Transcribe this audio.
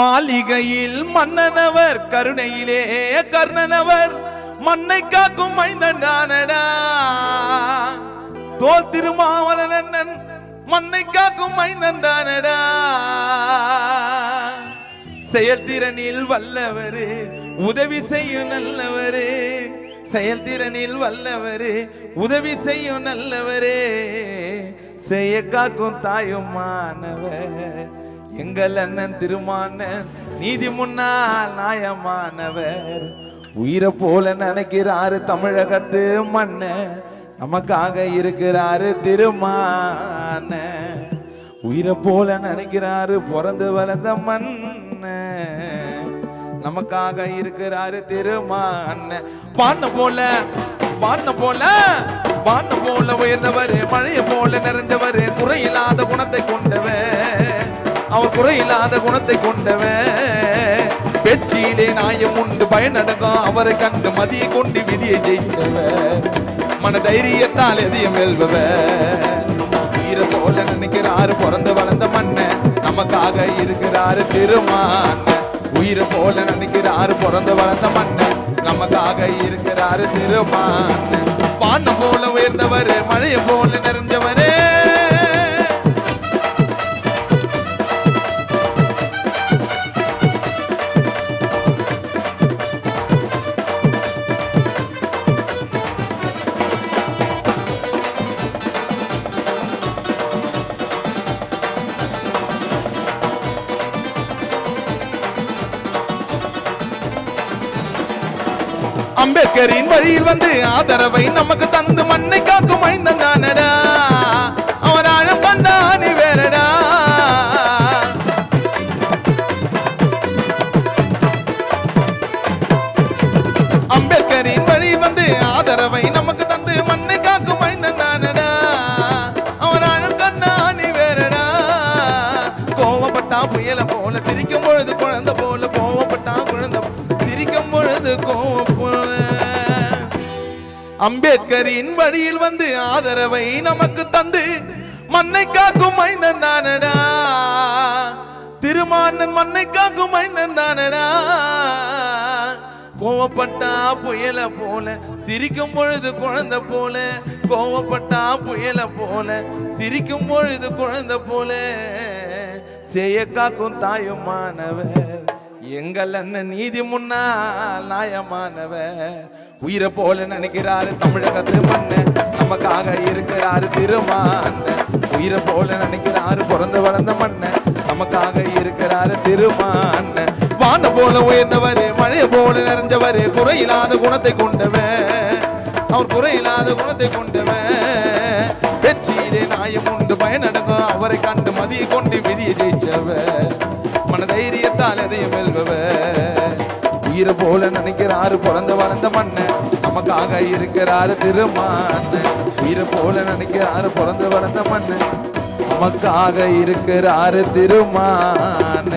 மாளிகையில் மன்னனவர் கருணையிலே கர்ணனவர். மண்ணை காக்கும் மைந்தன் தானடா தோல் திருமாவளனன் மண்ணை காக்கும் மைந்தன் தானடா செயல்திறனில் வல்லவரு உதவி செய்யும் நல்லவரு. செயல்திறனில் வல்லவரு உதவி செய்யும் நல்லவரே. செய்ய காக்கும் தாயும் மாணவர் எங்கள் அண்ணன் திருமான நீதி முன்னால் நாயமானவர் உயிரை போல நினைக்கிறாரு தமிழகத்து மண்ண நமக்காக இருக்கிறாரு திருமான உயிரை போல நினைக்கிறாரு பிறந்து வளர்ந்த மண்ண நமக்காக இருக்கிறாரு திருமான பாண்ண போல பாண்ண போல பாண்ண போல உயர்ந்தவர் மழையை போல நிறைந்தவர் குறையில்லாத குணத்தை கொண்டவர். அவர் குறையில்லாத குணத்தை கொண்டவன். பேச்சியிலே நாயம் உண்டு பயனடங்கும் அவரை கண்டு மதியை கொண்டு விதியை ஜெயிச்சவர் மன தைரியத்தால் எதையும் வெல்பவ வீர போல நினைக்கிறாரு பிறந்து வளர்ந்த மண்ண நமக்காக இருக்கிறாரு திருமான். உயிரை போல நினைக்கிறாரு பிறந்து வளர்ந்த மண்ண நமக்காக இருக்கிறாரு திருமான். பாண்ட போல உயர்ந்தவர் மழையை போல நிறைஞ்சவர் அம்பேத்கரின் வழியில் வந்து ஆதரவை நமக்கு தந்து மண்ணை காக்கும் ஐந்தன் தானடா அவர் வேறடா. அம்பேத்கரின் வழியில் வந்து ஆதரவை நமக்கு தந்து மண்ணை காக்கும் ஐந்தன் தானடா கண்ணானி வேறடா. கோவப்பட்டா புயல போல திரிக்கும் பொழுது குழந்தை போல கோவப்பட்டா குழந்தை திரிக்கும் பொழுது கோவம் அம்பேத்கரின் வழியில் வந்து ஆதரவை நமக்கு தந்து மண்ணை காக்கும் மைந்தன் தானடா. திருமானன் மண்ணை காக்கும் மைந்தன் தானடா. கோவப்பட்டா புயல போல சிரிக்கும் பொழுது குழந்தை போல கோவப்பட்டா புயல போல சிரிக்கும் பொழுது குழந்தை போல செய்ய காக்கும் தாயுமானவர். எங்கள் அண்ணன் நீதி முன்னால் நாயமானவ உயிரை போல நினைக்கிறாரு தமிழகத்து மண்ண நமக்காக இருக்கிறாரு திருமான உயிரை போல நினைக்கிறாரு பிறந்து வளர்ந்த மண்ண நமக்காக இருக்கிறாரு திருமான வான போல உயர்ந்தவர் மழையை போல நிறைஞ்சவர் குறையில்லாத குணத்தை கொண்டவன் அவர் குறையில்லாத குணத்தை கொண்டவன் வெற்றியிலே நாயம் உண்டு பயனடங்கும் அவரை கண்டு மதியை கொண்டு விதியை உயிரை போல நினைக்கிறாரு பிறந்த வளர்ந்த மண்ணை நமக்காக இருக்கிறாரு திருமான உயிரை போல நினைக்கிறாரு பிறந்து வளர்ந்த மண்ண நமக்காக இருக்கிறாரு திருமான